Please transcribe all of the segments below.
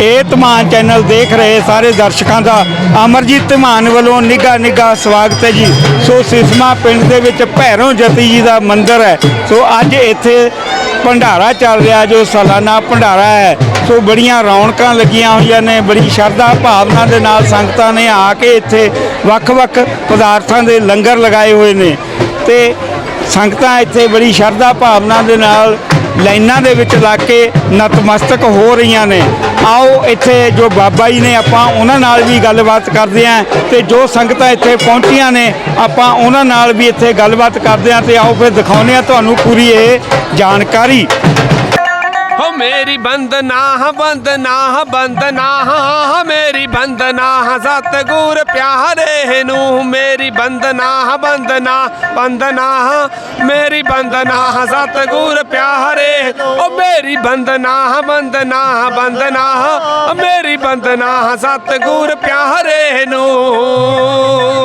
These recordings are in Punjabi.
ਇਹ ਧਮਾਨ ਚੈਨਲ ਦੇਖ ਰਹੇ ਸਾਰੇ ਦਰਸ਼ਕਾਂ ਦਾ ਅਮਰਜੀਤ ਧਮਾਨ ਵੱਲੋਂ ਨਿੱਘਾ ਨਿੱਘਾ ਸਵਾਗਤ ਹੈ ਜੀ। ਸੋ ਸਿਸਮਾ ਪਿੰਡ ਦੇ ਵਿੱਚ ਭੈਰੋਂ ਜਤੀ ਜੀ ਦਾ ਮੰਦਿਰ ਹੈ। ਸੋ ਅੱਜ ਇੱਥੇ ਭੰਡਾਰਾ ਚੱਲ ਰਿਹਾ, ਜੋ ਸਾਲਾਨਾ ਭੰਡਾਰਾ ਹੈ। ਸੋ ਬੜੀਆਂ ਰੌਣਕਾਂ ਲੱਗੀਆਂ ਹੋਈਆਂ ਨੇ, ਬੜੀ ਸ਼ਰਧਾ ਭਾਵਨਾ ਦੇ ਨਾਲ ਸੰਗਤਾਂ ਨੇ ਆ ਕੇ ਇੱਥੇ ਵੱਖ-ਵੱਖ ਪਦਾਰਥਾਂ ਦੇ ਲੰਗਰ ਲਗਾਏ ਹੋਏ ਨੇ। ਤੇ ਸੰਗਤਾਂ ਇੱਥੇ ਬੜੀ ਸ਼ਰਧਾ ਭਾਵਨਾ ਦੇ ਨਾਲ ਲਾਈਨਾਂ ਦੇ ਵਿੱਚ ਲੱਗ ਕੇ ਨਤਮਸਤਕ ਹੋ ਰਹੀਆਂ ਨੇ। ਆਓ ਇੱਥੇ ਜੋ ਬਾਬਾ ਜੀ ਨੇ ਆਪਾਂ ਉਹਨਾਂ ਨਾਲ ਵੀ ਗੱਲਬਾਤ ਕਰਦੇ ਆਂ ਤੇ ਜੋ ਸੰਗਤਾਂ ਇੱਥੇ ਪਹੁੰਚੀਆਂ ਨੇ, ਆਪਾਂ ਉਹਨਾਂ ਨਾਲ ਵੀ ਇੱਥੇ ਗੱਲਬਾਤ ਕਰਦੇ ਆਂ ਤੇ ਆਓ ਫਿਰ ਦਿਖਾਉਂਦੇ ਆਂ ਤੁਹਾਨੂੰ ਪੂਰੀ ਇਹ ਜਾਣਕਾਰੀ। ਹੋ ਮੇਰੀ ਬੰਦਨਾ ਬੰਦਨਾ ਬੰਦਨਾ ਮੇਰੀ ਬੰਦਨਾ ਸਤਗੁਰ ਪਿਆਰੇ ਨੂੰ ਮੇਰੀ ਬੰਦਨਾ ਬੰਦਨਾ ਬੰਦਨਾ ਮੇਰੀ ਬੰਦਨਾ ਸਤਗੁਰ ਪਿਆਰੇ ਓ ਮੇਰੀ ਬੰਦਨਾ ਬੰਦਨਾ ਬੰਦਨਾ ਮੇਰੀ ਬੰਦਨਾ ਸਤਗੁਰ ਪਿਆਰੇ ਨੂੰ।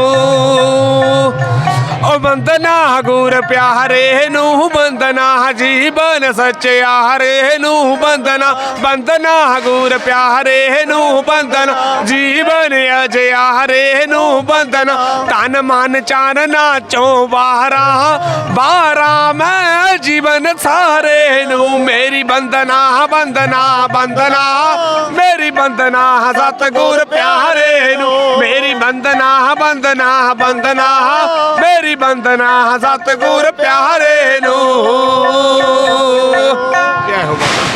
ਬੰਦਨਾ ਗੁਰ ਪਿਆਰੇ ਨੂੰ ਬੰਦਨਾ ਜੀਵਨ ਸੱਚਿਆਰੇ ਨੂੰ ਬੰਦਨਾ ਬੰਦਨਾ ਗੁਰ ਪਿਆਰੇ ਨੂੰ ਬੰਦਨਾ, ਜੀਵਨ ਅਜਿਆਰੇ ਨੂੰ ਬੰਦਨਾ। ਤਨ ਮਨ ਚਾਨਣਾ ਚੋਂ ਬਾਹਰਾ ਬਾਹਰਾ ਮੈਂ ਜੀਵਨ ਸਾਰੇ ਨੂੰ ਮੇਰੀ ਬੰਦਨਾ ਬੰਦਨਾ ਬੰਦਨਾ, ਮੇਰੀ ਬੰਦਨਾ, ਸਤਗੁਰ ਪਿਆਰੇ ਨੂੰ ਮੇਰੀ ਬੰਦਨਾ ਬੰਦਨਾ ਬੰਦਨਾ ਮੇਰੀ ਬੰਦਨਾ ਸਤਗੁਰ ਪਿਆਰੇ ਨੂੰ। ਜੈ ਹੋ ਬਾਬਾ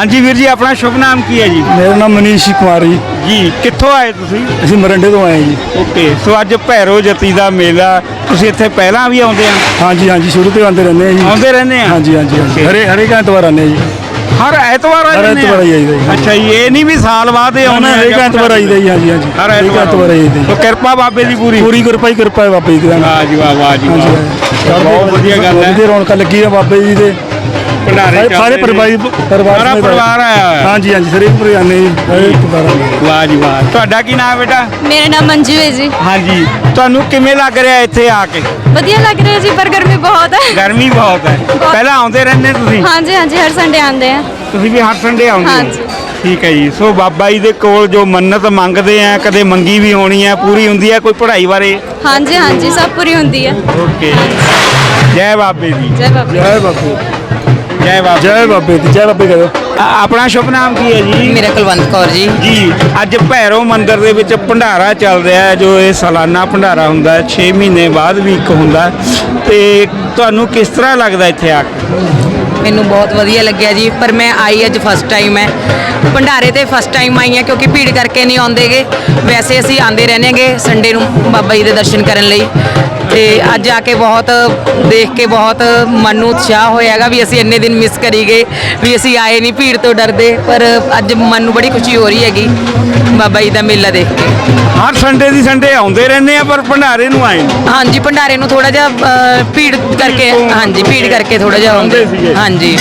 ਹਾਂਜੀ ਵੀਰ ਜੀ ਆਪਣਾ ਸ਼ੁਭ ਨਾਮ ਕੀ ਹੈ ਜੀ? ਮੇਰਾ ਨਾਮ ਮਨੀਸ਼ ਕੁਮਾਰ ਜੀ। ਕਿੱਥੋਂ ਆਏ ਤੁਸੀਂ? ਅਸੀਂ ਮਰੰਡੇ ਤੋਂ ਆਏ ਜੀ। ਓਕੇ ਸੋ ਅੱਜ ਭੈਰੋ ਜਤੀ ਦਾ ਮੇਲਾ ਤੁਸੀਂ ਇੱਥੇ ਪਹਿਲਾਂ ਵੀ ਆਉਂਦੇ ਆ? ਹਾਂਜੀ ਹਾਂਜੀ ਸ਼ੁਰੂ ਤੋਂ ਆਉਂਦੇ ਰਹਿੰਦੇ ਆ ਜੀ। ਆਉਂਦੇ ਰਹਿੰਦੇ ਆ? ਹਾਂਜੀ ਹਾਂਜੀ. ਹਰੇ ਹਰੇਕ ਐਤਵਾਰ ਆਉਂਦੇ ਆ ਜੀ। ਹਰ ਐਤਵਾਰ ਆ ਹਰ ਜਾਂਦੇ ਐਤਵਾਰ ਆਈ ਜਾਈਦਾ ਜੀ। ਅੱਛਾ ਜੀ ਇਹ ਨਹੀਂ ਵੀ ਸਾਲ ਬਾਅਦ ਹੀ ਆਉਂਦੇ ਉਹਨਾਂ ਆ ਹਰੇਕ ਐਤਵਾਰ ਆਈਦਾ ਜੀ ਹਾਂਜੀ ਹਾਂਜੀ। ਹਰ ਹਰੇਕ ਐਤਵਾਰ ਆਈਦਾ ਸੋ ਜੀ। ਕਿਰਪਾ ਬਾਬੇ ਦੀ ਪੂਰੀ। ਪੂਰੀ ਕਿਰਪਾ ਹੀ ਕਿਰਪਾ ਹੈ ਬਾਬੇ ਜੀ ਦੀ ਵਾਹ ਜੀ ਵਾਹ ਵਾਹ ਜੀ ਵਾਹ। ਬਹੁਤ ਵਧੀਆ ਗੱਲ ਹੈ। ਵਧੀਆ ਰੌਣਕਾਂ ਲੱਗੀ ਆ ਬਾਬੇ ਜੀ ਦੇ। ਭੰਡਾਰੇ ਸਾਰੇ- ਚੱਲ ਸਾਰੇ ਰਹੇ ਪਰਿਵਾਰ ਨੇ। ਪਰਿਵਾਰ ਸਾਰਾ ਸਮੇਤ ਪਰਿਵਾਰ ਆਇਆ ਹੋਇਆ। ਹਾਂਜੀ ਹਾਂਜੀ ਸਾਰੇ ਪਰਿਵਾਰ ਆਉਂਦੇ ਜੀ ਹਰੇਕ ਪਰਿਵਾਰ ਆਉਂਦੇ ਜੀ। ਵਾਹ ਜੀ ਵਾਹ। ਤੁਹਾਡਾ ਕੀ ਨਾਮ ਬੇਟਾ? ਮੇਰਾ ਨਾਮ ਮੰਜੂ ਹੈ ਜੀ। ਹਾਂਜੀ। ਤੁਹਾਨੂੰ ਕਿਵੇਂ ਲੱਗ ਰਿਹਾ ਇੱਥੇ ਆ ਕੇ? ਵਧੀਆ ਲੱਗ ਰਿਹਾ ਜੀ ਪਰ ਗਰਮੀ ਬਹੁਤ ਹੈ। ਗਰਮੀ ਬਹੁਤ ਹੈ। ਪਹਿਲਾਂ ਆਉਂਦੇ ਰਹਿੰਦੇ ਤੁਸੀਂ? ਹਾਂਜੀ ਹਾਂਜੀ ਹਰ ਸੰਡੇ ਆਉਂਦੇ ਆ। ਤੁਸੀਂ ਵੀ ਹਰ ਸੰਡੇ ਆਉਂਦੇ ਹਾਂਜੀ। ਹੋ ਠੀਕ ਹੈ ਜੀ। ਸੋ ਬਾਬਾ ਜੀ ਦੇ ਕੋਲ ਜੋ ਮੰਨਤ ਮੰਗਦੇ ਆ ਕਦੇ ਮੰਗੀ ਵੀ ਹੋਣੀ ਹੈ ਪੂਰੀ ਹੁੰਦੀ ਹੈ ਕੋਈ ਪੜ੍ਹਾਈ ਬਾਰੇ? ਹਾਂਜੀ ਹਾਂਜੀ ਸਭ ਪੂਰੀ ਹੁੰਦੀ ਹੈ ਓਕੇ। ਜੈ ਬਾਬੇ ਦੀ। ਜੈ ਬਾਬਾ ਜੈ ਬਾਬੇ ਜੈ ਬਾਬੇ ਜੈ ਬਾਬੇ ਦੀ ਜੈ ਬਾਬੇ ਆ- ਆਪਣਾ ਸ਼ੁਭ ਨਾਮ ਕੀ ਹੈ ਜੀ? ਮੇਰਾ ਕੁਲਵੰਤ ਕੌਰ ਜੀ। ਜੀ ਅੱਜ ਭੈਰੋ ਮੰਦਿਰ ਦੇ ਵਿੱਚ ਭੰਡਾਰਾ ਚੱਲ ਰਿਹਾ ਹੈ ਜੋ ਇਹ ਸਾਲਾਨਾ ਭੰਡਾਰਾ ਹੁੰਦਾ ਹੈ 6 ਮਹੀਨੇ ਬਾਅਦ ਵੀ ਇੱਕ ਹੁੰਦਾ ਹੈ। ਤੇ ਤੁਹਾਨੂੰ ਕਿਸ ਤਰ੍ਹਾਂ ਲੱਗਦਾ ਇੱਥੇ ਆ ਕੇ? ਮੈਨੂੰ ਬਹੁਤ ਵਧੀਆ ਲੱਗਿਆ ਜੀ ਪਰ ਮੈਂ ਆਈ ਅੱਜ ਫਸਟ ਟਾਈਮ ਹੈ। ਭੰਡਾਰੇ ਤੇ ਫਸਟ ਟਾਈਮ ਆਈ ਹਾਂ ਕਿਉਂਕਿ ਭੀੜ ਕਰਕੇ ਨਹੀਂ ਆਉਂਦੇਗੇ। ਵੈਸੇ ਅਸੀਂ ਆਂਦੇ ਰਹਿੰਦੇਗੇ ਸੰਡੇ ਨੂੰ ਬਾਬਾ ਜੀ ਦੇ ਦਰਸ਼ਨ ਕਰਨ ਲਈ। ਤੇ ਅੱਜ ਆ ਕੇ ਬਹੁਤ ਦੇਖ ਕੇ ਬਹੁਤ ਮਨ ਨੂੰ ਉਤਸ਼ਾਹ ਹੋਇਆਗਾ ਵੀ ਅਸੀਂ ਇੰਨੇ ਦਿਨ ਮਿਸ ਕਰੀ ਗਏ ਵੀ ਅਸੀਂ ਆਏ ਨਹੀਂ ਭੀੜ ਤੋਂ ਡਰਦੇ ਪਰ ਅੱਜ ਮਨ ਨੂੰ ਬੜੀ ਖੁਸ਼ੀ ਹੋ ਰਹੀ ਹੈਗੀ ਬਾਬਾ ਜੀ ਦਾ ਮੇਲਾ ਦੇਖ ਕੇ। ਹਰ ਸੰਡੇ ਦੀ ਸੰਡੇ ਆਉਂਦੇ ਰਹਿੰਦੇ ਆ ਪਰ ਭੰਡਾਰੇ ਨੂੰ ਆਏ ਨਹੀਂ। ਹਾਂਜੀ ਭੰਡਾਰੇ ਨੂੰ ਥੋੜਾ ਜਿਹਾ ਅ, ਭੀੜ ਕਰਕੇ ਹਾਂਜੀ ਭੀੜ ਕਰਕੇ ਥੋੜਾ ਜਿਹਾ ਆਉਂਦੇ। ਸੀਗੇ। ਹਾਂਜੀ।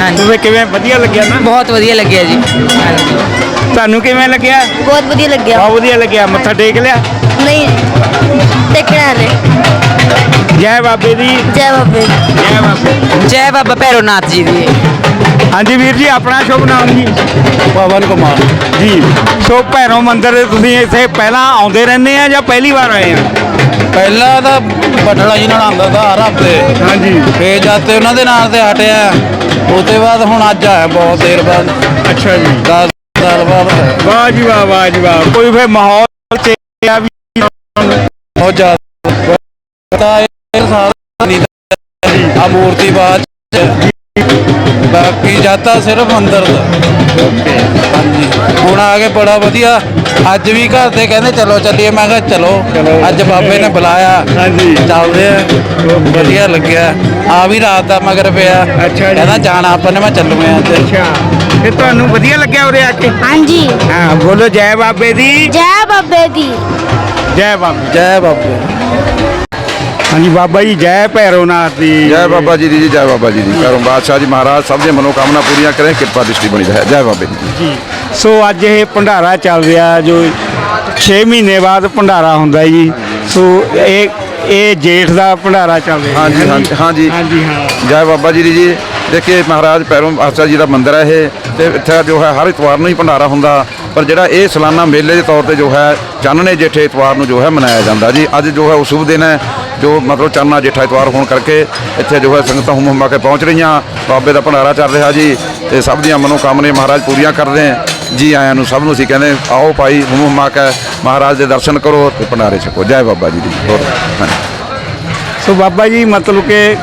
ਹਾਂਜੀ। ਤੁਸੀਂ ਕਿਵੇਂ ਵਧੀਆ ਲੱਗਿਆ ਨਾ? ਬਹੁਤ ਵਧੀਆ ਲੱਗਿਆ ਜੀ। ਹਾਂਜੀ। ਤੁਹਾਨੂੰ ਕਿਵੇਂ ਲੱਗਿਆ? ਬਹੁਤ ਵਧੀਆ ਲੱਗਿਆ। ਬਹੁਤ ਵਧੀਆ ਲੱਗਿਆ। ਮੱਥਾ ਟੇਕ ਲਿਆ? ਨਹੀਂ ਦੇਖਣਾ ਨੇ। ਜੈ ਬਾਬੇ ਦੀ। ਜੈ ਬਾਬੇ ਜੈ ਬਾਬੇ। ਜੈ ਬਾਬਾ ਭੈਰੋਨਾਥ ਜੀ ਦੀ। ਹਾਂਜੀ ਵੀਰ ਜੀ ਆਪਣਾ ਸ਼ੁਭ ਨਾਮ ਜੀ। ਪਵਨ ਕੁਮਾਰ। ਜੀ ਸੋ ਭੈਰੋ ਮੰਦਿਰ ਦੇ ਤੁਸੀਂ ਇੱਥੇ ਪਹਿਲਾਂ ਆਉਂਦੇ ਰਹਿੰਦੇ ਆ ਜਾਂ ਪਹਿਲੀ ਵਾਰ ਆਏ ਆ? ਪਹਿਲਾਂ ਤਾਂ ਪਟੜਾ ਜੀ ਨਾਲ ਆਉਂਦਾ ਤਾਂ ਹਰ ਹਫ਼ਤੇ। ਹਾਂਜੀ। ਫੇਰ ਜਦ ਤੇ ਉਹਨਾਂ ਦੇ ਨਾਲ ਤੇ ਹਟਿਆ। ਉਹਦੇ ਬਾਅਦ ਹੁਣ ਅੱਜ ਆਇਆ ਬਹੁਤ ਦੇਰ ਬਾਅਦ। ਅੱਛਾ ਜੀ। 10 ਸਾਲ ਬਾਅਦ ਆਇਆ। ਵਾਹ ਜੀ ਵਾਹ ਵਾਹ ਜੀ ਵਾਹ। ਕੋਈ ਫੇ ਮਾਹੌਲ ਚੇਂਜਿਆ ਵੀ। ਬਹੁਤ ਜ਼ਿਆਦਾ। ਤਾਂ ਇਹ ਸਾਰਾ ਨਹੀਂ ਆ ਮੂਰਤੀ ਬਾਅਦ ਚ। ਬਾਕੀ ਜਾਤਾ ਸਿਰਫ ਅੰਦਰ ਦਾ। ਹਾਂਜੀ। ਹੁਣ ਆ ਕੇ ਬੜਾ ਵਧੀਆ। ਅੱਜ ਵੀ ਘਰ ਦੇ ਕਹਿੰਦੇ ਚਲੋ ਚੱਲੀਏ। ਮੈਂ ਕਿਹਾ ਚਲੋ ਅੱਜ ਬਾਬੇ ਨੇ ਬੁਲਾਇਆ। ਹਾਂਜੀ। ਚੱਲਦੇ ਆ। ਵਧੀਆ ਲੱਗਿਆ। ਆ ਵੀ ਰਾਤ ਦਾ ਮਗਰ ਪਿਆ। ਅੱਛਾ ਜੀ। ਕਹਿੰਦਾ ਜਾਣਾ ਆਪਾਂ ਨੇ। ਮੈਂ ਚੱਲੂਆਂ ਅੱਜ। ਅੱਛਾ। ਤੇ ਤੁਹਾਨੂੰ ਵਧੀਆ ਲੱਗਿਆ ਉਰੇ ਆ ਕੇ? ਹਾਂਜੀ। ਹਾਂ ਬੋਲੋ ਜੈ ਬਾਬੇ ਦੀ। ਜੈ ਬਾਬੇ ਦੀ। ਜੈ ਬਾਬੇ। ਜੈ ਬਾਬੇ। ਹਾਂਜੀ ਬਾਬਾ ਜੀ ਜੈ ਭੈਰੋਨਾਥ ਦੀ। ਜੈ ਬਾਬਾ ਜੀ ਦੀ ਜੀ ਜੈ ਬਾਬਾ ਜੀ ਦੀ। ਕਰਮ ਬਾਦਸ਼ਾਹ ਜੀ ਮਹਾਰਾਜ ਸਭ ਦੀਆਂ ਮਨੋਕਾਮਨਾ ਪੂਰੀਆਂ ਕਰੇ ਕਿਰਪਾ ਦ੍ਰਿਸ਼ਟੀ ਬਣੀ ਰਹੇ। ਜੈ ਬਾਬੇ ਦੀ। ਜੀ। ਸੋ ਅੱਜ ਇਹ ਭੰਡਾਰਾ ਚੱਲ ਰਿਹਾ ਜੋ 6 ਮਹੀਨੇ ਬਾਅਦ ਭੰਡਾਰਾ ਹੁੰਦਾ ਜੀ। ਸੋ ਇਹ ਇਹ ਜੇਠ ਦਾ ਭੰਡਾਰਾ ਚੱਲ ਰਿਹਾ। ਹਾਂਜੀ ਹਾਂਜੀ ਹਾਂਜੀ। ਹਾਂਜੀ ਹਾਂ। ਜੈ ਬਾਬਾ ਜੀ ਦੀ ਜੀ। ਦੇਖੀਏ ਮਹਾਰਾਜ ਪੈਰੋਂ ਬਾਦਸ਼ਾਹ ਜੀ ਦਾ ਮੰਦਿਰ ਹੈ ਇਹ। ਤੇ ਇੱਥੇ ਜੋ ਹੈ, ਹਰ ਇਤਵਾਰ ਨੂੰ ਹੀ ਭੰਡਾਰਾ ਹੁੰਦਾ। ਪਰ ਜਿਹੜਾ ਇਹ ਸਾਲਾਨਾ ਮੇਲੇ ਦੇ ਤੌਰ ਤੇ ਜੋ ਹੈ, ਚਾਨਣੇ ਜੇਠੇ ਇਤਵਾਰ ਨੂੰ ਜੋ ਹੈ ਮਨਾਇਆ ਜਾਂਦਾ ਜੀ। ਅੱਜ ਜੋ ਹੈ ਉਹ ਸ਼ੁਭ ਦਿਨ ਹੈ, ਜੋ ਮਤਲਬ ਚਾਨਣਾ ਜੇਠਾ ਇਤਵਾਰ ਹੋਣ ਕਰਕੇ ਇੱਥੇ ਜੋ ਹੈ ਸੰਗਤਾਂ ਹੁਮ ਹੁਮਾ ਕੇ ਪਹੁੰਚ ਰਹੀਆਂ। ਬਾਬੇ ਦਾ ਭੰਡਾਰਾ ਚੱਲ ਰਿਹਾ ਜੀ ਤੇ ਸਭ ਦੀਆਂ ਮਨੋਕਾਮਨਾ ਮਹਾਰਾਜ ਪੂਰੀਆਂ ਕਰਦੇ ਹੈ। ਜੀ ਆਇਆਂ ਨੂੰ ਸਭ ਨੂੰ ਅਸੀਂ ਕਹਿੰਦੇ ਆਓ ਭਾਈ ਹੁਮ ਹੁਮਾ ਕੇ ਮਹਾਰਾਜ ਦੇ ਦਰਸ਼ਨ ਕਰੋ ਤੇ ਭੰਡਾਰੇ ਛਕੋ। ਜੈ ਬਾਬਾ ਜੀ ਦੀ। ਹੋਰ ਸੋ ਬਾਬਾ ਜੀ, ਮਤਲਬ ਕਿ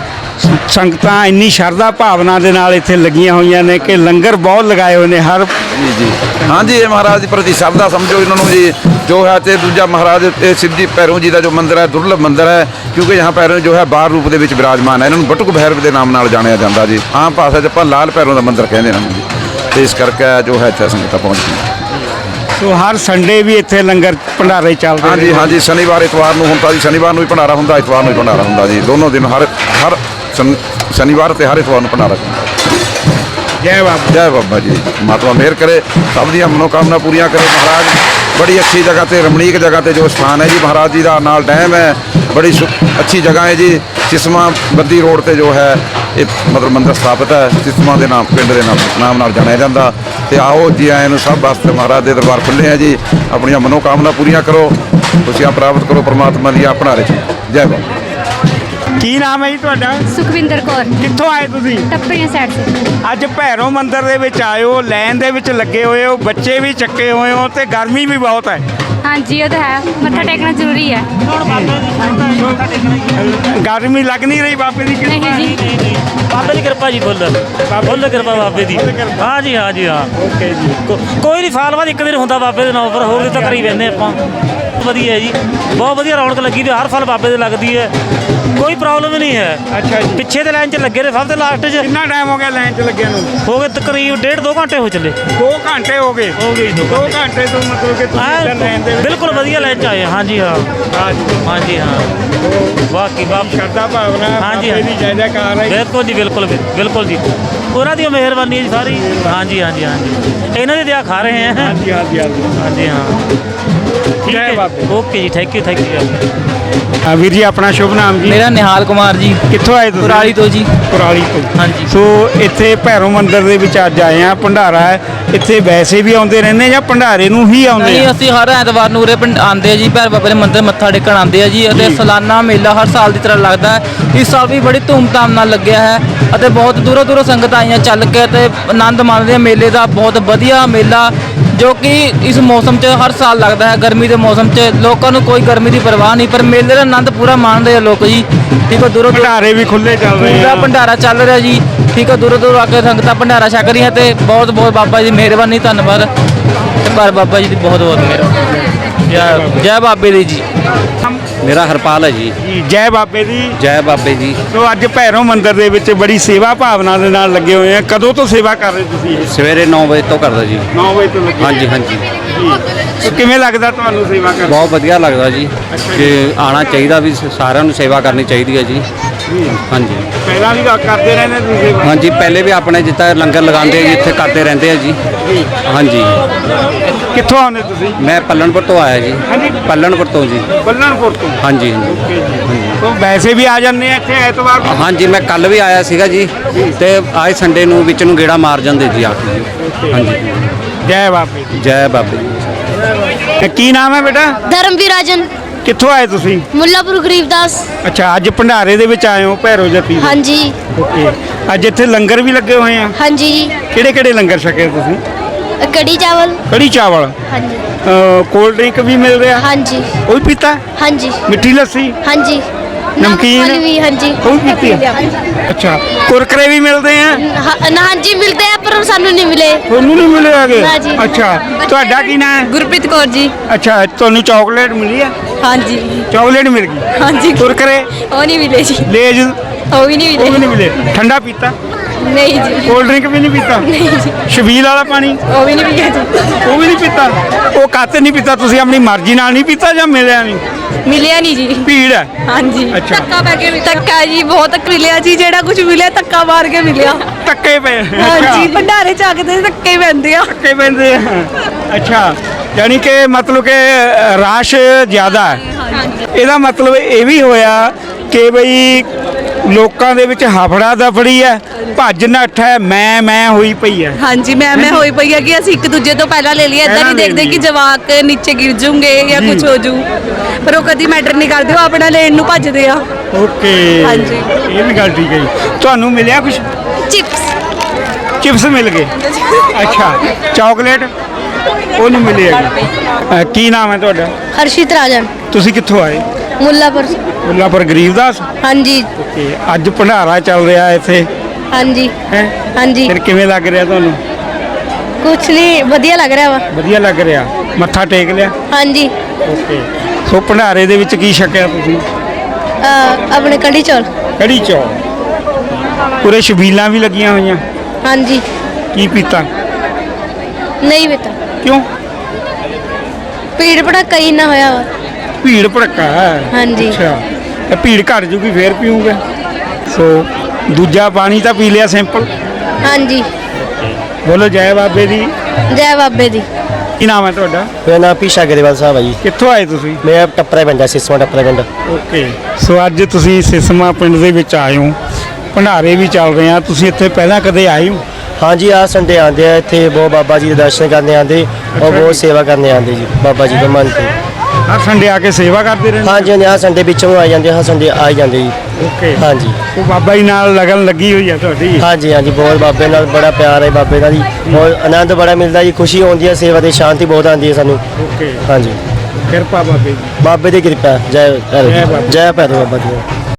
ਸੰਗਤਾਂ ਇੰਨੀ ਸ਼ਰਧਾ ਭਾਵਨਾ ਦੇ ਨਾਲ ਇੱਥੇ ਲੱਗੀਆਂ ਹੋਈਆਂ ਨੇ ਕਿ ਲੰਗਰ ਬਹੁਤ ਲਗਾਏ ਹੋਏ ਨੇ ਹਰ ਜੀ ਜੀ। ਹਾਂਜੀ ਇਹ ਮਹਾਰਾਜ ਦੀ ਪ੍ਰਤੀ ਸ਼ਰਧਾ ਸਮਝੋ ਇਹਨਾਂ ਨੂੰ ਜੀ। ਜੋ ਹੈ ਤੇ ਦੂਜਾ ਮਹਾਰਾਜ ਇਹ ਸਿੱਧੀ ਭੈਰੋਂ ਜੀ ਦਾ ਜੋ ਮੰਦਿਰ ਹੈ ਦੁਰਲਭ ਮੰਦਿਰ ਹੈ ਕਿਉਂਕਿ यहाँ ਭੈਰੋਂ ਜੋ ਹੈ ਬਾਹਰ ਰੂਪ ਦੇ ਵਿੱਚ ਵਿਰਾਜਮਾਨ ਹੈ। ਇਹਨਾਂ ਨੂੰ ਬਟੁਕ ਭੈਰਵ ਦੇ ਨਾਮ ਨਾਲ ਜਾਣਿਆ ਜਾਂਦਾ ਜੀ। ਆਮ ਭਾਸ਼ਾ 'ਚ ਆਪਾਂ ਲਾਲ ਭੈਰੋਂ ਦਾ ਮੰਦਿਰ ਕਹਿੰਦੇ ਇਹਨਾਂ ਨੂੰ ਜੀ। ਤੇ ਇਸ ਕਰਕੇ ਜੋ ਹੈ ਇੱਥੇ ਸੰਗਤਾਂ ਪਹੁੰਚਦੀਆਂ ਸੋ ਹਰ ਸੰਡੇ ਵੀ ਇੱਥੇ ਲੰਗਰ ਭੰਡਾਰੇ ਚੱਲਦੇ ਹਾਂਜੀ। ਹਾਂਜੀ ਸ਼ਨੀਵਾਰ ਇਤਵਾਰ ਨੂੰ ਹੁੰਦਾ ਜੀ। ਸ਼ਨੀਵਾਰ ਨੂੰ ਵੀ ਭੰਡਾਰਾ ਹੁੰਦਾ ਇਤਵਾਰ ਨੂੰ ਵੀ ਭੰਡਾਰਾ ਹੁੰਦਾ ਜੀ। ਦੋਨੋਂ ਦਿਨ ਹਰ ਹਰ ਸ਼ਨ- ਸ਼ਨੀਵਾਰ ਤੇ ਹਰ ਇਤਵਾਰ ਨੂੰ ਭੰਡਾਰਾ ਜੈ ਬਾਬਾ। ਜੈ ਬਾਬਾ ਜੀ। ਮਾਤਮਾ ਮਿਹਰ ਕਰੇ ਸਭ ਦੀਆਂ ਮਨੋਕਾਮਨਾ ਪੂਰੀਆਂ ਕਰੇ ਮਹਾਰਾਜ। ਬੜੀ ਅੱਛੀ ਜਗ੍ਹਾ ਤੇ ਰਮਣੀਕ ਜਗ੍ਹਾ ਤੇ ਜੋ ਸਥਾਨ ਹੈ ਜੀ ਮਹਾਰਾਜ ਜੀ ਦਾ ਨਾਲ ਡੈਮ ਹੈ। ਬੜੀ ਸੁ- ਅੱਛੀ ਜਗ੍ਹਾ ਹੈ ਜੀ। ਸਿਸਮਾ ਬੱਦੀ ਰੋਡ ਤੇ ਜੋ ਹੈ ਇਹ ਮਤਲਬ ਮੰਦਿਰ ਸਥਾਪਿਤ ਹੈ। ਸਿਸਮਾ ਦੇ ਨਾਮ ਪਿੰਡ ਦੇ ਨਾਮ ਨਾਮ ਨਾਲ ਜਾਣਿਆ ਜਾਂਦਾ। ਤੇ ਆਓ ਜੀ ਆਇਆਂ ਨੂੰ ਸਭ ਵਾਸਤੇ ਮਹਾਰਾਜ ਦੇ ਦਰਬਾਰ ਖੁੱਲੇ ਹੈ ਜੀ। ਆਪਣੀਆਂ ਮਨੋਕਾਮਨਾ ਪੂਰੀਆਂ ਕਰੋ। ਖੁਸ਼ੀਆਂ ਪ੍ਰਾਪਤ ਕਰੋ ਪ੍ਰਮਾਤਮਾ ਦੀਆਂ ਭੰਡਾਰੇ ਚ। ਜੈ ਬਾਬਾ। ਕੀ ਨਾਮ ਹੈ ਜੀ ਤੁਹਾਡਾ? ਸੁਖਵਿੰਦਰ ਕੌਰ। ਕਿੱਥੋਂ ਆਏ ਤੁਸੀਂ? ਟੱਪਰੀਆਂ ਸਾਈਡ ਸੇ। ਅੱਜ ਭੈਰੋ ਮੰਦਿਰ ਦੇ ਵਿੱਚ ਆਏ ਹੋ ਲਾਈਨ ਦੇ ਵਿੱਚ ਲੱਗੇ ਹੋਏ ਹੋ ਬੱਚੇ ਵੀ ਚੱਕੇ ਹੋਏ ਹੋ ਤੇ ਗਰਮੀ ਵੀ ਬਹੁਤ ਹੈ। ਹਾਂਜੀ ਉਹ ਤਾਂ ਹੈ। ਮੱਥਾ ਟੇਕਣਾ ਜ਼ਰੂਰੀ ਹੈ। ਗਰਮੀ ਲੱਗ ਨਹੀਂ ਰਹੀ ਬਾਬੇ ਦੀ ਕਿਰਪਾ ਨਹੀਂ ਜੀ। ਬਾਬੇ ਦੀ ਕਿਰਪਾ ਜੀ ਫੁੱਲ। ਫੁੱਲ ਕਿਰਪਾ ਬਾਬੇ ਦੀ। ਹਾਂ ਜੀ ਹਾਂ ਜੀ ਹਾਂ। ਓਕੇ ਜੀ। ਕੋਈ ਨਹੀਂ ਸਾਲ ਬਾਅਦ ਇੱਕ ਦਿਨ ਹੁੰਦਾ ਬਾਬੇ ਦੇ ਨਾਮ ਪਰ ਹੋਰ ਤਾਂ ਕਰੀ ਵੈਨੇ ਆਪਾਂ। ਵਧੀਆ ਜੀ। ਬਹੁਤ ਵਧੀਆ ਰੌਣਕ ਲੱਗੀ ਤੇ ਹਰ ਸਾਲ ਬਾਬੇ ਦੇ ਲੱਗਦੀ ਹੈ। ਕੋਈ ਪ੍ਰੋਬਲਮ ਨਹੀਂ ਹੈ। ਅੱਛਾ ਜੀ। ਪਿੱਛੇ ਤੇ ਲਾਈਨ 'ਚ ਲੱਗੇ ਨੇ ਸਭ ਤੋਂ ਲਾਸਟ 'ਚ। ਕਿੰਨਾ ਟਾਈਮ ਹੋ ਗਿਆ ਲਾਈਨ 'ਚ ਲੱਗਿਆ ਨੂੰ? ਹੋ ਗਏ ਤਕਰੀਬ ਡੇਢ ਦੋ ਘੰਟੇ ਹੋ ਚੱਲੇ। 2 ਘੰਟੇ ਹੋ ਗਏ। ਹੋ ਗਏ ਜੀ ਦੋ 2 ਘੰਟੇ। ਤੋਂ ਮਤਲਬ ਕਿ ਤੁਸੀਂ ਇੱਧਰ ਲਾਈਨ ਦੇ ਵਿੱਚ ਬਿਲਕੁਲ ਵਧੀਆ ਲਾਈਨ 'ਚ ਆਏ ਹਾਂ। ਹਾਂਜੀ ਹਾਂ। ਹਾਂ ਜੀ। ਹਾਂਜੀ ਹਾਂ। ਵਾਕਈ ਬਾਪ ਸ਼ਰਧਾ ਭਾਵਨਾ ਹਾਂਜੀ, ਦੀ ਹਾਂਜੀ। ਜੈ ਜੈਕਾਰ ਹੈ। ਬਿਲਕੁਲ ਜੀ ਬਿਲਕੁਲ ਬਿਲ- ਬਿਲਕੁਲ ਜੀ। ਉਹਨਾਂ ਦੀ ਮਿਹਰਬਾਨੀ ਹੈ ਜੀ ਸਾਰੀ। ਹਾਂਜੀ ਹਾਂਜੀ ਹਾਂਜੀ। ਇਹਨਾਂ ਦੀ ਦਿਆ ਖਾ ਰਹੇ ਹਾਂ ਹਾਂਜੀ ਹਾਂਜੀ। ਹਾਂਜੀ ਹਾਂ। ਠੀਕ ਜੈ। ਬਾਬੇ। ਓਕੇ ਜੀ ਥੈਂਕ ਯੂ ਥੈਂਕ ਯੂ ਹਾਂ ਵੀਰ ਜੀ ਆਪਣਾ ਸ਼ੁਭ ਨਾਮ ਜੀ। ਮੇਰਾ ਨਿਹਾਲ ਕੁਮਾਰ ਜੀ। ਕਿੱਥੋਂ ਆਏ ਤੁਸੀਂ? ਕੁਰਾਲੀ ਤੋਂ ਜੀ। ਕੁਰਾਲੀ ਤੋਂ। ਹਾਂਜੀ। ਸੋ ਇੱਥੇ ਭੈਰੋ ਮੰਦਿਰ ਦੇ ਵਿੱਚ ਅੱਜ ਆਏ ਆ ਭੰਡਾਰਾ ਹੈ। ਇੱਥੇ ਵੈਸੇ ਵੀ ਆਉਂਦੇ ਰਹਿੰਦੇ ਜਾਂ ਭੰਡਾਰੇ ਨੂੰ ਹੀ ਆਉਂਦੇ ਨਹੀਂ ਆ? ਅਸੀਂ ਹਰ ਐਤਵਾਰ ਨੂੰ ਉਰੇ ਪਿੰਡ ਆਉਂਦੇ ਆ ਜੀ ਭੈਰ ਬਾਬਾ ਦੇ ਮੰਦਿਰ ਮੱਥਾ ਟੇਕਣ ਆਉਂਦੇ ਆ ਜੀ ਅਤੇ ਜੀ। ਸਾਲਾਨਾ ਮੇਲਾ ਹਰ ਸਾਲ ਦੀ ਤਰ੍ਹਾਂ ਲੱਗਦਾ ਹੈ। ਇਸ ਸਾਲ ਵੀ ਬੜੀ ਧੂਮਧਾਮ ਨਾਲ ਲੱਗਿਆ ਹੈ ਅਤੇ ਬਹੁਤ ਦੂਰੋਂ ਦੂਰੋਂ ਸੰਗਤਾਂ ਆਈਆਂ ਚੱਲ ਕੇ ਤੇ ਆਨੰਦ ਮਾਣਦੇ ਆ ਮੇਲੇ ਦਾ। ਬਹੁਤ ਵਧੀਆ ਮੇਲਾ ਜੋ ਕਿ ਇਸ ਮੌਸਮ 'ਚ ਹਰ ਸਾਲ ਲੱਗਦਾ ਹੈ ਗਰਮੀ ਦੇ ਮੌਸਮ 'ਚ। ਲੋਕਾਂ ਨੂੰ ਕੋਈ ਗਰਮੀ ਦੀ ਪਰਵਾਹ ਨਹੀਂ ਪਰ ਮੇਲੇ ਦਾ ਆਨੰਦ ਪੂਰਾ ਮਾਣਦੇ ਆ ਲੋਕ ਜੀ। ਠੀਕ ਹੈ ਦੂਰੋਂ ਦੂਰੋਂ ਭੰਡਾਰੇ ਵੀ ਖੁੱਲੇ ਚੱਲ ਰਹੇ ਪੂਰਾ ਆ। ਭੰਡਾਰਾ ਚੱਲ ਰਿਹਾ ਜੀ। ਠੀਕ ਹੈ ਦੂਰੋਂ ਦੂਰੋਂ ਆ ਕੇ ਸੰਗਤਾਂ ਭੰਡਾਰਾ ਛਕ ਰਹੀਆਂ ਤੇ ਬਹੁਤ ਬਹੁਤ ਬਾਬਾ ਜੀ ਮਿਹਰਬਾਨੀ ਧੰਨਵਾਦ। ਤੇ ਪਰ ਬਾਬਾ ਜੀ ਦੀ ਬਹੁਤ ਬਹੁਤ ਮਿਹਰਬਾਨੀ ਜੈ ਜੈ ਬਾਬੇ ਦੀ ਜੀ। ਮੇਰਾ ਹਰਪਾਲ ਹੈ ਜੀ। ਜੀ ਜੈ ਬਾਬੇ ਦੀ। ਜੈ ਬਾਬੇ ਜੀ। ਸੋ ਅੱਜ ਭੈਰੋ ਮੰਦਿਰ ਦੇ ਵਿੱਚ ਬੜੀ ਸੇਵਾ ਭਾਵਨਾ ਦੇ ਨਾਲ ਲੱਗੇ ਹੋਏ ਆ। ਕਦੋਂ ਤੋਂ ਸੇਵਾ ਕਰ ਰਹੇ ਤੁਸੀਂ ਸਵੇਰੇ 9 ਵਜੇ ਤੋਂ ਕਰਦਾ ਜੀ। 9 ਵਜੇ ਤੋਂ ਲੱਗੇ। ਹਾਂਜੀ ਹਾਂਜੀ। ਸੋ ਕਿਵੇਂ ਲੱਗਦਾ ਤੁਹਾਨੂੰ ਸੇਵਾ ਕਰ ਬਹੁਤ ਵਧੀਆ ਲੱਗਦਾ ਜੀ ਕਿ ਆਣਾ ਚਾਹੀਦਾ ਵੀ ਸਾਰਿਆਂ ਨੂੰ ਸੇਵਾ ਕਰਨੀ ਚਾਹੀਦੀ ਹੈ ਜੀ। ਹਾਂਜੀ। ਪਹਿਲਾਂ ਵੀ ਕਰਦੇ ਰਹਿੰਦੇ ਤੁਸੀਂ ਸੇਵਾ? ਹਾਂਜੀ ਪਹਿਲੇ ਵੀ ਆਪਣੇ ਜਿੱਦਾਂ ਲੰਗਰ ਲਗਾਉਂਦੇ ਆ ਜੀ ਇੱਥੇ ਕਰਦੇ ਰਹਿੰਦੇ ਆ ਜੀ। ਹਾਂਜੀ। ਕਿੱਥੋਂ ਆਉਂਦੇ ਤੁਸੀਂ? ਮੈਂ ਪੱਲਣਪੁਰ ਤੋਂ ਆਇਆ ਜੀ। ਹਾਂਜੀ। ਪੱਲਣਪੁਰ ਤੋਂ ਜੀ। ਬੱਲਣਪੁਰ ਤੋਂ? ਹਾਂਜੀ ਹਾਂਜੀ। ਸੋ ਵੈਸੇ ਵੀ ਆ ਜਾਂਦੇ ਆ ਇੱਥੇ ਐਤਵਾਰ ਨੂੰ? ਹਾਂਜੀ ਮੈਂ ਕੱਲ ਵੀ ਆਇਆ ਸੀਗਾ ਜੀ ਤੇ ਅੱਜ ਸੰਡੇ ਨੂੰ ਵਿੱਚ ਨੂੰ ਗੇੜਾ ਮਾਰ ਜਾਂਦੇ ਜੀ ਆ ਕੇ। ਜੀ ਹਾਂਜੀ। ਜੈ ਬਾਬੇ ਦੀ। ਜੈ ਬਾਬੇ ਇਹ ਕੀ ਨਾਮ ਹੈ ਬੇਟਾ? ਧਰਮਵੀਰ ਰਾਜਨ। ਕਿੱਥੋਂ ਆਏ ਤੁਸੀਂ? ਮੁੱਲਾਪੁਰ ਗਰੀਬਦਾਸ ਅੱਛਾ ਅੱਜ ਭੰਡਾਰੇ ਦੇ ਵਿੱਚ ਆਏ ਹੋ ਭੈਰੋ ਜਤੀ ਦੇ। ਹਾਂਜੀ। ਓਕੇ। ਅੱਜ ਇੱਥੇ ਲੰਗਰ ਵੀ ਲੱਗੇ ਹੋਏ ਆ। ਹਾਂਜੀ। ਜੀ ਕਿਹੜੇ ਕਿਹੜੇ ਲੰਗਰ ਛਕੇ ਤੁਸੀਂ? ਕੜੀ ਚਾਵਲ। ਕੜੀ ਚਾਵਲ। ਹਾਂਜੀ। ਕੋਲਡ ਡਰਿੰਕ ਵੀ ਮਿਲ ਰਿਹਾ। ਹਾਂਜੀ। ਉਹ ਵੀ ਪੀਤਾ? ਹਾਂਜੀ। ਮਿੱਠੀ ਲੱਸੀ? ਹਾਂਜੀ। ਨਮਕੀਨ? ਵੀ ਹਾਂਜੀ। ਉਹ ਵੀ ਪੀਤੀ ਆ? ਅੱਛਾ ਕੁਰਕਰੇ ਵੀ ਮਿਲਦੇ ਆ? ਹਾਂ ਨਾ ਹਾਂਜੀ ਮਿਲਦੇ ਆ ਪਰ ਸਾਨੂੰ ਨਹੀਂ ਮਿਲੇ। ਤੁਹਾਨੂੰ ਨਹੀਂ ਮਿਲੇ ਹੈਗੇ? ਨਾ ਜੀ। ਅੱਛਾ ਤੁਹਾਡਾ ਕੀ ਨਾਮ ਹੈ? ਗੁਰਪ੍ਰੀਤ ਕੌਰ ਜੀ। ਅੱਛਾ ਤੁਹਾਨੂੰ ਚਾਕਲੇਟ ਮਿਲੀ ਆ? ਹਾਂਜੀ। ਚਾਕਲੇਟ ਮਿਲ ਗਈ? ਹਾਂਜੀ। ਕੁਰਕਰੇ? ਉਹ ਨਹੀਂ ਮਿਲੇ ਜੀ। ਲੇਜ? ਉਹ ਵੀ ਨਹੀਂ ਉਹ ਵੀ ਨਹੀਂ ਮਿਲੇ। ਠੰਡਾ ਪੀਤਾ? ਨਹੀਂ ਜੀ। ਕੋਲਡ ਡਰਿੰਕ ਵੀ ਨਹੀਂ ਪੀਤਾ? ਨਹੀਂ ਜੀ। ਛਬੀਲ ਵਾਲਾ ਪਾਣੀ? ਉਹ ਵੀ ਨਹੀਂ ਮਿਲਿਆ ਜੀ। ਉਹ ਵੀ ਨਹੀਂ ਪੀਤਾ? ਉਹ ਕਾਤੇ ਨਹੀਂ ਪੀਤਾ? ਤੁਸੀਂ ਆਪਣੀ ਮਰਜ਼ੀ ਨਾਲ ਨਹੀਂ ਪੀਤਾ ਜਾਂ ਮਿਲਿਆ ਨਹੀਂ? ਮਿਲਿਆ ਨਹੀਂ ਜੀ। ਭੀੜ ਹੈ? ਹਾਂਜੀ। ਅੱਛਾ। ਧੱਕਾ ਪੈ ਕੇ ਧੱਕਾ ਜੀ ਬਹੁਤ ਮਿਲਿਆ ਜੀ। ਜਿਹੜਾ ਕੁਝ ਮਿਲਿਆ ਧੱਕਾ ਮਾਰ ਕੇ ਮਿਲਿਆ। ਟੱਕੇ ਪਏ। ਹਾਂਜੀ ਭੰਡਾਰੇ ਚ ਆ ਕੇ ਤੇ ਧੱਕੇ ਹੀ ਪੈਂਦੇ ਆ। ਟੱਕੇ ਪੈਂਦੇ ਆ। ਅੱਛਾ। ਯਾਨੀ ਕਿ ਮਤਲਬ ਕਿ ਰਾਸ਼ ਜ਼ਿਆਦਾ ਹੈ। ਇਹਦਾ ਮਤਲਬ ਇਹ ਵੀ ਹੋਇਆ ਕਿ ਬਈ ਲੋਕਾਂ ਦੇ ਵਿੱਚ ਹਫੜਾ ਦਫੜੀ ਹੈ ਭੱਜ ਨੱਠ ਹੈ ਮੈਂ ਮੈਂ ਹੋਈ ਪਈ ਹੈ। ਹਾਂਜੀ ਮੈਂ ਮੈਂ ਹੋਈ ਪਈ ਆ ਕਿ ਅਸੀਂ ਇੱਕ ਦੂਜੇ ਤੋਂ ਪਹਿਲਾਂ ਲੈ ਲਈਏ ਇਦਾਂ ਨਹੀਂ ਦੇਖਦੇ ਕਿ। ਜਵਾਕ ਨੀਚੇ ਗਿਰ ਜੂਗੇ ਜਾਂ ਕੁਝ ਹੋ ਜੂ। ਪਰ ਉਹ ਕਦੀ ਮੈਟਰ ਨਹੀਂ ਕਰਦੇ ਉਹ ਆਪਣਾ ਲੈਣ ਨੂੰ ਭੱਜਦੇ ਆ। ਓਕੇ। ਹਾਂਜੀ। ਇਹ ਵੀ ਗੱਲ ਠੀਕ ਹੈ ਤੁਹਾਨੂੰ ਮਿਲਿਆ ਕੁਝ ਚਿਪਸ। ਚਿਪਸ ਮਿਲ ਗਏ? ਅੱਛਾ ਚਾਕਲੇਟ? ਉਹ ਨਹੀਂ ਮਿਲੇ ਅ, ਕੀ ਨਾਮ ਹੈ ਤੁਹਾਡਾ? ਹਰਸ਼ਿਤ ਰਾਜਨ। ਤੁਸੀਂ ਕਿੱਥੋਂ ਆਏ? ਮੁੱਲਾਪੁਰ। ਮੁੱਲਾਪੁਰ ਗਰੀਬਦਾਸ ਹਾਂਜੀ। ਓਕੇ ਅੱਜ ਭੰਡਾਰਾ ਚੱਲ ਰਿਹਾ ਇੱਥੇ। ਹਾਂਜੀ। ਹੈ? ਹਾਂਜੀ। ਫਿਰ ਕਿਵੇਂ ਲੱਗ ਰਿਹਾ ਤੁਹਾਨੂੰ? ਕੁਛ ਨਹੀਂ ਵਧੀਆ ਲੱਗ ਰਿਹਾ ਵਾ। ਵਧੀਆ ਲੱਗ ਰਿਹਾ। ਮੱਥਾ ਟੇਕ ਲਿਆ? ਹਾਂਜੀ। ਓਕੇ। ਸੋ ਭੰਡਾਰੇ ਦੇ ਵਿੱਚ ਕੀ ਛਕਿਆ ਤੁਸੀਂ? ਅਹ, ਆਪਣੇ ਕੜੀ ਚੌਲ। ਕੜੀ ਚੌਲ। ਪੂਰੇ ਛਬੀਲਾਂ ਵੀ ਲੱਗੀਆਂ ਹੋਈਆਂ। ਹਾਂਜੀ। ਕੀ ਪੀਤਾ? ਨਹੀਂ ਬੇਟਾ ਕਿਉਂ? ਭੀੜ ਭੜੱਕਾ ਹੀ ਨਾ ਹੋਇਆ ਵਾ। ਭੀੜ ਭੜੱਕਾ ਹੈ। ਹਾਂਜੀ। ਅੱਛਾ। ਤੇ ਭੀੜ ਘਟ ਜੂਗੀ ਫੇਰ ਪੀਊਗਾ। ਸੋ ਦੂਜਾ ਪਾਣੀ ਤਾਂ ਪੀ ਲਿਆ ਸਿੰਪਲ। ਹਾਂਜੀ। ਬੋਲੋ ਜੈ ਬਾਬੇ ਦੀ। ਜੈ ਬਾਬੇ ਦੀ। ਕੀ ਨਾਮ ਹੈ ਤੁਹਾਡਾ? ਮੇਰਾ ਨਾਮ ਪੀਸ਼ਾ ਗਰੇਵਾਲ ਸਾਹਿਬ ਹੈ ਜੀ। ਕਿੱਥੋਂ ਆਏ ਤੁਸੀਂ? ਮੈਂ ਟੱਪਰਾ ਪਿੰਡ ਹੈ ਸਿਸਮਾ ਟੱਪਰਾ ਪਿੰਡ। ਓਕੇ। ਸੋ ਅੱਜ ਤੁਸੀਂ ਸਿਸਮਾ ਪਿੰਡ ਦੇ ਵਿੱਚ ਆਏ ਹੋ। ਭੰਡਾਰੇ ਵੀ ਚੱਲ ਰਹੇ ਆ। ਤੁਸੀਂ ਇੱਥੇ ਪਹਿਲਾਂ ਕਦੇ ਆਏ ਹੋ? ਹਾਂਜੀ ਆ ਸੰਡੇ ਆਉਂਦੇ ਆ। ਇੱਥੇ ਬਹੁਤ ਬਾਬਾ ਜੀ ਦੇ ਦਰਸ਼ਨ ਕਰਨੇ ਆਉਂਦੇ ਔਰ ਬਹੁਤ ਸੇਵਾ ਕਰਨੇ ਆਉਂਦੇ ਜੀ ਬਾਬਾ ਜੀ ਦੇ ਮਨ ਤੇ ਹਰ ਸੰਡੇ ਆ ਕੇ ਸੇਵਾ ਕਰਦੇ ਰਹਿੰਦੇ ਹਾਂਜੀ ਹਾਂਜੀ ਆ ਸੰਡੇ ਵਿੱਚੋਂ ਆ ਜਾਂਦੇ ਹਾਂ ਸੰਡੇ ਆ ਹੀ ਜਾਂਦੇ ਜੀ। ਓਕੇ। ਹਾਂਜੀ। ਉਹ ਬਾਬਾ ਜੀ ਨਾਲ ਲਗਨ ਲੱਗੀ ਹੋਈ ਆ ਤੁਹਾਡੀ? ਹਾਂਜੀ ਹਾਂਜੀ ਬਹੁਤ ਬਾਬੇ ਨਾਲ ਬੜਾ ਪਿਆਰ ਹੈ ਬਾਬੇ ਨਾਲ ਜੀ। ਬਹੁਤ ਆਨੰਦ ਬੜਾ ਮਿਲਦਾ ਜੀ ਖੁਸ਼ੀ ਹੁੰਦੀ ਹੈ ਸੇਵਾ ਦੀ ਸ਼ਾਂਤੀ ਬਹੁਤ ਆਉਂਦੀ ਹੈ ਸਾਨੂੰ। ਓਕੇ। ਹਾਂਜੀ। ਕਿਰਪਾ ਬਾਬੇ ਦੀ। ਬਾਬੇ ਦੀ ਕਿਰਪਾ ਜੈ ਜੈ। ਬਾਬਾ। ਜੈ ਭੈਰੋ ਬਾਬਾ ਜੀ